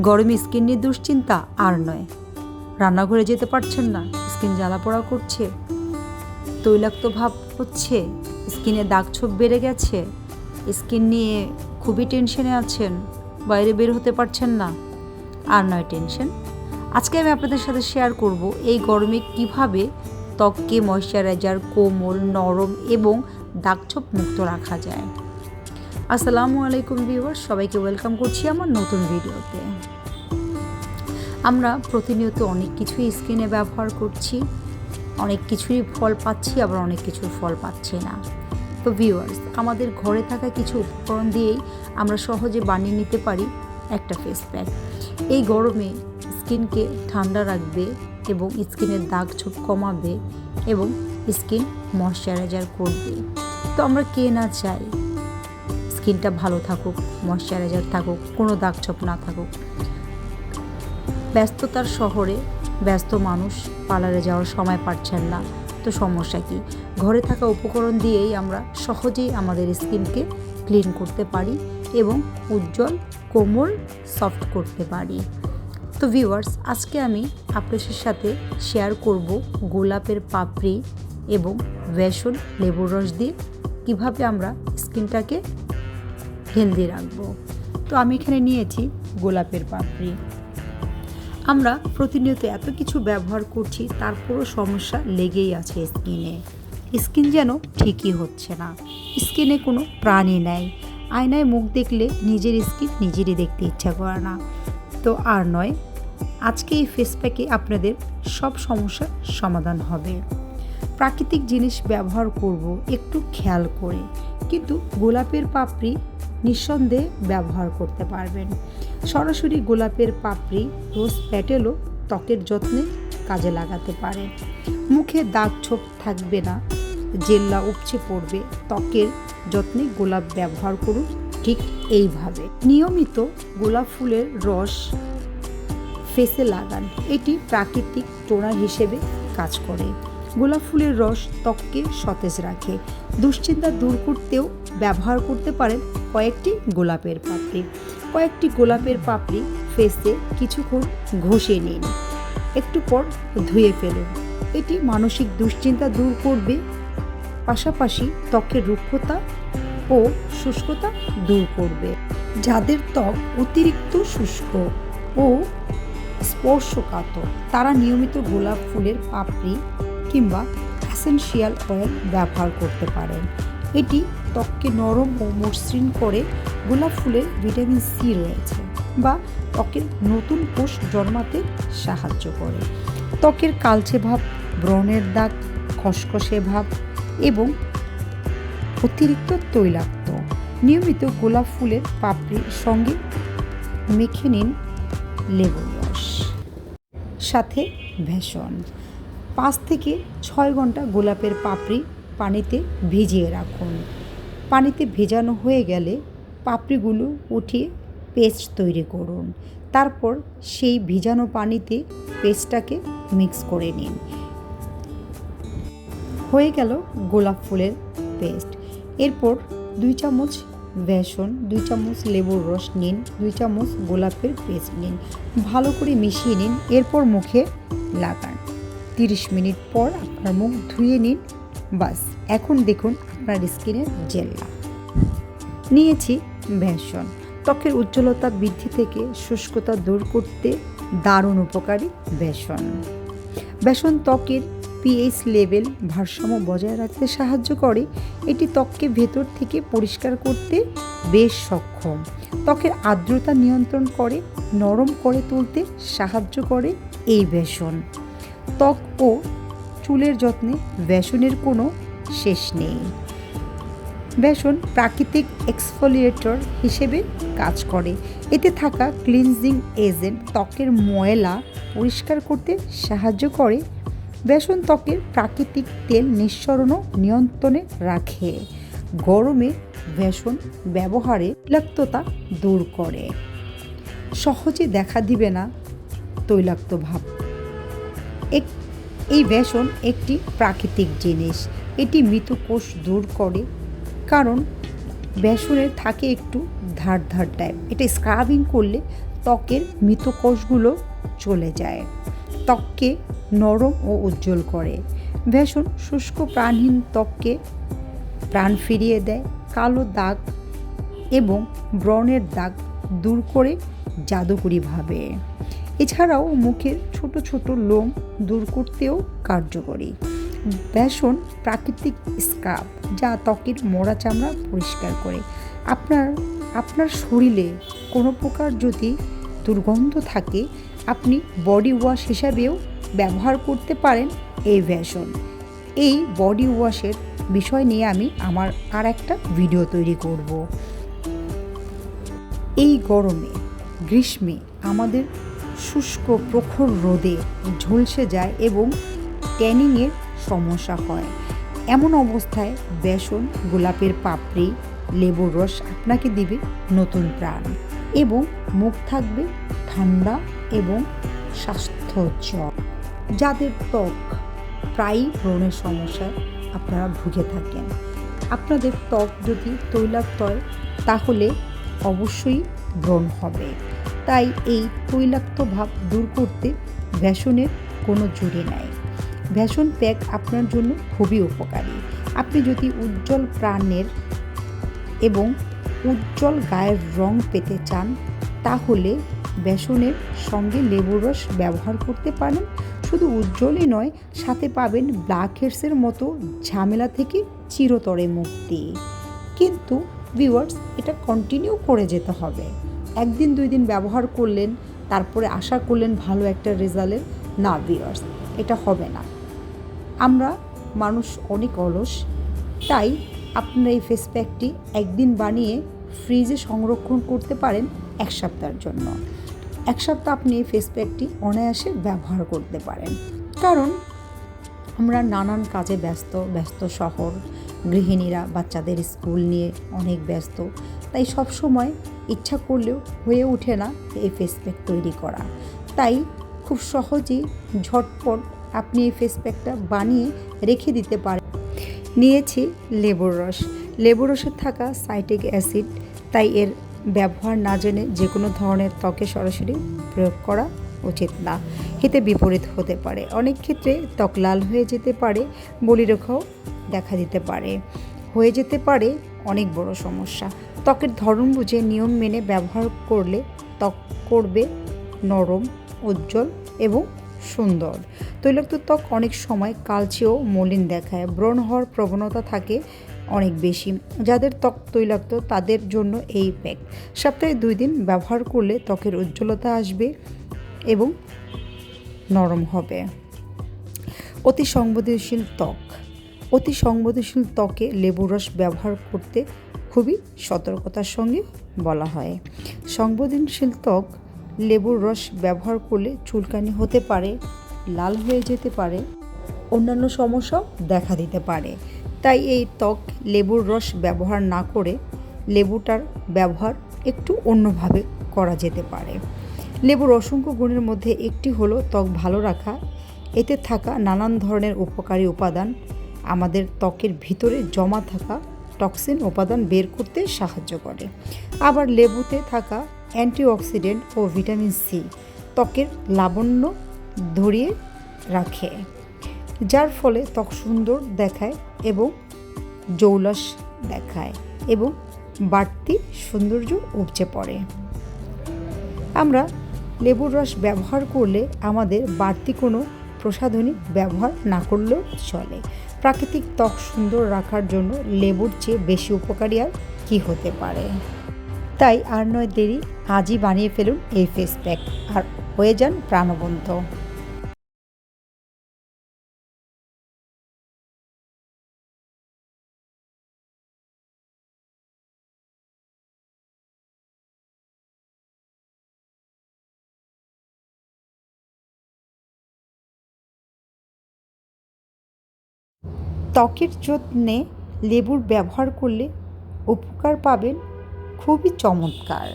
গরমে স্কিন নিয়ে দুশ্চিন্তা আর নয়। রান্নাঘরে যেতে পারছেন না, স্কিন জ্বালা পোড়া করছে। তৈলাক্ত ভাব হচ্ছে, স্কিনে দাগ ছোপ বেড়ে গেছে। স্কিন নিয়ে খুবই টেনশনে আছেন, বাইরে বের হতে পারছেন না। আর নয় টেনশন। আজকে আমি আপনাদের সাথে শেয়ার করব এই গরমে কীভাবে ত্বককে ময়শ্চারাইজার, কোমল, নরম এবং দাগছোপ মুক্ত রাখা যায়। আসসালামু আলাইকুম ভিউয়ার সবাইকে ওয়েলকাম করছি আমার নতুন ভিডিওতে। আমরা প্রতিনিয়ত অনেক কিছুই স্কিনে ব্যবহার করছি, অনেক কিছুরই ফল পাচ্ছি, আবার অনেক কিছুর ফল পাচ্ছি না। তো ভিউয়ার্স, আমাদের ঘরে থাকা কিছু উপকরণ দিয়েই আমরা সহজে বানিয়ে নিতে পারি একটা ফেস প্যাক এই গরমে স্কিনকে ঠান্ডা রাখবে এবং স্কিনের দাগ ছোপ কমাবে এবং স্কিন ময়শ্চারাইজার করবে। তো আমরা কে না চাই স্কিনটা ভালো থাকুক ময়শ্চারাইজার থাকুক, কোনো দাগ ছোপ না থাকুক। ব্যস্ততার শহরে ব্যস্ত মানুষ পার্লারে যাওয়ার সময় পাচ্ছেন না। তো সমস্যা কি? ঘরে থাকা উপকরণ দিয়েই আমরা সহজেই আমাদের স্কিনকে ক্লিন করতে পারি এবং উজ্জ্বল, কোমল সফট করতে পারি। তো ভিউয়ার্স আজকে আমি আপনাদের সাথে শেয়ার করব গোলাপের পাপড়ি এবং বেসন লেবুর রস দিয়ে কীভাবে আমরা স্কিনটাকে হেলদি রাখব। তো আমি এখানে নিয়েছি গোলাপের পাপড়ি। আমরা প্রতিনিয়ত এত কিছু ব্যবহার করছি তারপরও সমস্যা লেগেই আছে স্কিনে। স্কিন যেন ঠিকই হচ্ছে না। স্কিনে কোনো প্রাণী নেই। আয়নায় মুখ দেখলে নিজের স্কিন নিজেরই দেখতে ইচ্ছা করে না। তো আর নয়, আজকে এই ফেস প্যাকে আপনাদের সব সমস্যার সমাধান হবে। প্রাকৃতিক জিনিস ব্যবহার করব একটু খেয়াল করে। কিন্তু গোলাপের পাপড়ি নিঃসন্দেহে ব্যবহার করতে পারবেন। সরাসরি গোলাপের পাপড়ি, রোজ প্যাটেলও ত্বকের যত্নে কাজে লাগাতে পারেন। মুখে দাগ ছোপ থাকবে না, জেল্লা উপচে পড়বে, ত্বকের যত্নে গোলাপ ব্যবহার করুন ঠিক এইভাবে। নিয়মিত গোলাপ ফুলের রস ফেসে লাগান, এটি প্রাকৃতিক টোনার হিসেবে কাজ করে। গোলাপ ফুলের রস ত্বককে সতেজ রাখে। দুশ্চিন্তা দূর করতেও ব্যবহার করতে পারেন কয়েকটি গোলাপের পাপড়ি। কয়েকটি গোলাপের পাপড়ি ফেসে কিছুক্ষণ ঘষে নিন। একটু পর ধুয়ে ফেলুন। এটি মানসিক দুশ্চিন্তা দূর করবে। পাশাপাশি ত্বকের রুক্ষতা ও শুষ্কতা দূর করবে। যাদের ত্বক অতিরিক্ত শুষ্ক ও স্পর্শকাতর, তারা নিয়মিত গোলাপ ফুলের পাপড়ি কিংবা অ্যাসেনশিয়াল অয়েল ব্যবহার করতে পারেন। এটি ত্বককে নরম ও মসৃণ করে গোলাপ ফুলের ভিটামিন সি রয়েছে বা ত্বকের নতুন কোষ জন্মাতে সাহায্য করে। ত্বকের কালচে ভাব, ব্রণের দাগ, খসখসে ভাব এবং অতিরিক্ত তৈলাক্ত নিয়মিত গোলাপ ফুলের পাপড়ির সঙ্গে মেখে নিন লেবুর রস। সাথে ভেষণ পাঁচ থেকে ছয় ঘণ্টা গোলাপের পাপড়ি পানিতে ভিজিয়ে রাখুন। পানিতে ভেজানো হয়ে গেলে পাপড়িগুলো উঠিয়ে পেস্ট তৈরি করুন। তারপর সেই ভিজানো পানিতে পেস্টটাকে মিক্স করে নিন। হয়ে গেল গোলাপ ফুলের পেস্ট। এরপর দুই চামচ বেসন, দুই চামচ লেবুর রস নিন, দুই চামচ গোলাপের পেস্ট নিন। ভালো করে মিশিয়ে নিন, এরপর মুখে লাগান। তিরিশ মিনিট পর আপনার মুখ ধুয়ে নিন। বাস, এখন দেখুন আপনার স্কিনের জেল্লা নিয়েছি বেসন। ত্বকের উজ্জ্বলতা বৃদ্ধি থেকে শুষ্কতা দূর করতে দারুণ উপকারী বেসন। বেসন ত্বকের পিএইচ লেভেল ভারসাম্য বজায় রাখতে সাহায্য করে। এটি ত্বককে ভেতর থেকে পরিষ্কার করতে বেশ সক্ষম। ত্বকের আর্দ্রতা নিয়ন্ত্রণ করে, নরম করে তুলতে সাহায্য করে এই বেসন। ত্বক ও চুলের যত্নে বেসনের কোনো শেষ নেই। বেসন প্রাকৃতিক এক্সফোলিয়েটর হিসেবে কাজ করে। এতে থাকা ক্লিনজিং এজেন্ট ত্বকের ময়লা পরিষ্কার করতে সাহায্য করে। বেসন ত্বকের প্রাকৃতিক তেল নিঃসরণও নিয়ন্ত্রণে রাখে। গরমে বেসন ব্যবহারে তৈলাক্ততা দূর করে। সহজে দেখা দিবে না তৈলাক্ত ভাব। এই বেসন একটি প্রাকৃতিক জিনিস। এটি মৃত কোষ দূর করে, কারণ বেসনের থাকে একটু ধার ধার টাইপ এটা স্ক্রাবিং করলে ত্বকের মৃত কোষগুলো চলে যায়, ত্বককে নরম ও উজ্জ্বল করে। ভেষণ শুষ্ক প্রাণহীন ত্বককে প্রাণ ফিরিয়ে দেয়, কালো দাগ এবং ব্রণের দাগ দূর করে জাদুকরিভাবে এছাড়াও মুখের ছোট ছোট লোম দূর করতেও কার্যকরী। বেসন প্রাকৃতিক স্ক্রাব যা ত্বকের মোড়া চামড়া পরিষ্কার করে। আপনার আপনার শরীরে কোনো প্রকার যদি দুর্গন্ধ থাকে, আপনি বডি ওয়াশ হিসাবেও ব্যবহার করতে পারেন এই ভ্যাসন এই বডি ওয়াশের বিষয় নিয়ে আমি আমার আর একটা ভিডিও তৈরি করব। এই গরমে, গ্রীষ্মে আমাদের শুষ্ক প্রখর রোদে ঝলসে যায় এবং ট্যানিংয়ের সমস্যা হয়। এমন অবস্থায় বেসন, গোলাপের পাপড়ি, লেবুর রস আপনাকে দিবে নতুন প্রাণ এবং মুখ থাকবে ঠান্ডা এবং স্বাস্থ্যোজ্জ্বল যাদের ত্বক প্রায়ই ব্রণের সমস্যায় আপনারা ভুগে থাকেন। আপনাদের ত্বক যদি তৈলাক্ত হয়, তাহলে অবশ্যই ব্রণ হবে। তাই এই তৈলাক্ত ভাব দূর করতে ভ্যাসনের কোনো জুড়ি নাই। ভ্যাসন প্যাক আপনার জন্য খুবই উপকারী। আপনি যদি উজ্জ্বল প্রাণের এবং উজ্জ্বল গায়ের রং পেতে চান, তাহলে বেসনের সঙ্গে লেবুর রস ব্যবহার করতে পারেন। শুধু উজ্জ্বলই নয়, সাথে পাবেন ব্ল্যাক হেডসের মতো ঝামেলা থেকে চিরতরে মুক্তি। কিন্তু ভিউয়ার্স, এটা কন্টিনিউ করে যেতে হবে। একদিন, দুই দিন ব্যবহার করলেন, তারপরে আশা করলেন ভালো একটা রেজাল্টের না ভিউয়ার্স এটা হবে না। আমরা মানুষ অনেক অলস, তাই আপনারা এই ফেস প্যাকটি একদিন বানিয়ে ফ্রিজে সংরক্ষণ করতে পারেন এক সপ্তাহের জন্য। এক সপ্তাহ আপনি এই ফেস প্যাকটি অনায়াসে ব্যবহার করতে পারেন। কারণ আমরা নানান কাজে ব্যস্ত ব্যস্ত শহর, গৃহিণীরা বাচ্চাদের স্কুল নিয়ে অনেক ব্যস্ত, তাই সব সময় ইচ্ছা করলেও হয়ে ওঠে না এই ফেস প্যাক তৈরি করা। তাই খুব সহজেই ঝটপট আপনি এই ফেস প্যাকটা বানিয়ে রেখে দিতে পারেন। নিয়েছি লেবুর রস। লেবুর রসে থাকা সাইটিক অ্যাসিড, তাই এর ব্যবহার না জেনে যে কোনো ধরনের ত্বকে সরাসরি প্রয়োগ করা উচিত না। এতে বিপরীত হতে পারে। অনেক ক্ষেত্রে ত্বক লাল হয়ে যেতে পারে বলিরেখাও দেখা দিতে পারে। হয়ে যেতে পারে অনেক বড় সমস্যা। ত্বকের ধরন বুঝে নিয়ম মেনে ব্যবহার করলে ত্বক করবে নরম, উজ্জ্বল এবং সুন্দর। তৈলাক্ত ত্বক অনেক সময় কালচেও মলিন দেখায়, ব্রণ হওয়ার প্রবণতা থাকে অনেক বেশি। যাদের ত্বক তৈলাক্ত, তাদের জন্য এই প্যাক। সপ্তাহে দুই দিন ব্যবহার করলে ত্বকের উজ্জ্বলতা আসবে এবং নরম হবে। অতি সংবেদনশীল ত্বক। অতি সংবেদনশীল ত্বকে লেবুর রস ব্যবহার করতে খুবই সতর্কতার সঙ্গে বলা হয়। সংবেদনশীল ত্বক লেবুর রস ব্যবহার করলে চুলকানি হতে পারে, লাল হয়ে যেতে পারে, অন্যান্য সমস্যাও দেখা দিতে পারে। তাই এই ত্বক লেবুর রস ব্যবহার না করে লেবুটার ব্যবহার একটু অন্যভাবে করা যেতে পারে। লেবুর অসংখ্য গুণের মধ্যে একটি হলো ত্বক ভালো রাখা। এতে থাকা নানান ধরনের উপকারী উপাদান আমাদের ত্বকের ভিতরে জমা থাকা টক্সিন উপাদান বের করতে সাহায্য করে। আবার লেবুতে থাকা অ্যান্টিঅক্সিডেন্ট ও ভিটামিন সি ত্বকের লাবণ্য ধরিয়ে রাখে, যার ফলে ত্বক সুন্দর দেখায় এবং জৌলস দেখায় এবং বাড়তি সৌন্দর্য উপচে পড়ে। আমরা লেবুর রস ব্যবহার করলে আমাদের বাড়তি কোনো প্রসাধনী ব্যবহার না করলেও চলে। প্রাকৃতিক ত্বক সুন্দর রাখার জন্য লেবুর চেয়ে বেশি উপকারী আর কী হতে পারে? তাই আর নয় দেরি, আজই বানিয়ে ফেলুন এই ফেস প্যাক আর হয়ে যান প্রাণবন্ত। ত্বকের যত্নে লেবুর ব্যবহার করলে উপকার পাবেন খুবই চমৎকার।